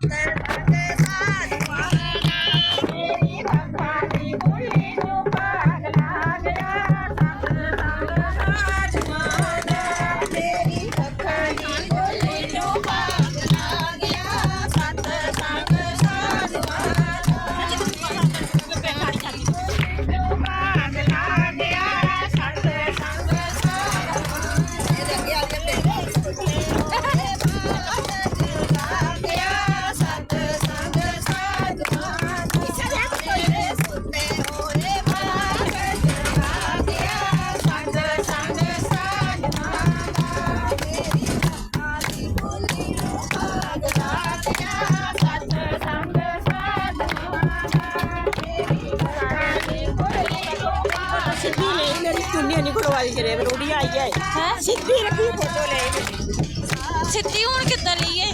ਸਿੱਧੀ ਖੜਵਾਈ ਕਰੇ ਰੋੜੀ ਆਈ ਹੈ ਹੈ? ਸਿੱਧੀ ਰੱਖੀ ਫੋਟੋ ਲੈ ਸਿੱਧੀ ਹੁਣ ਕਿੱਦਾਂ ਲਈਏ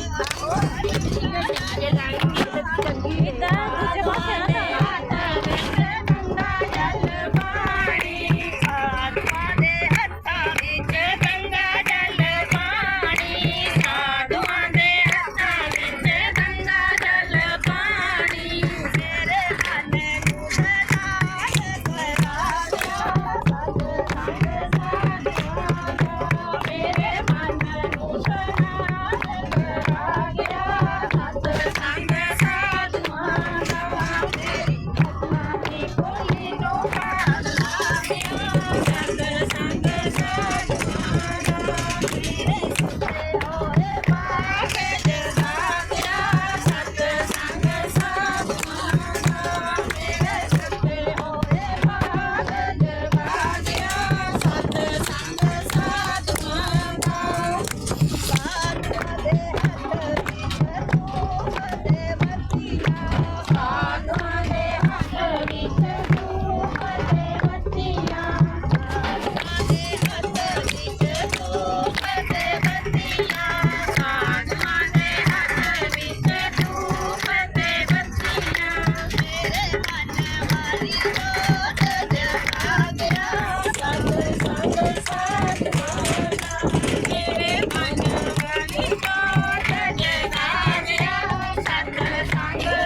time.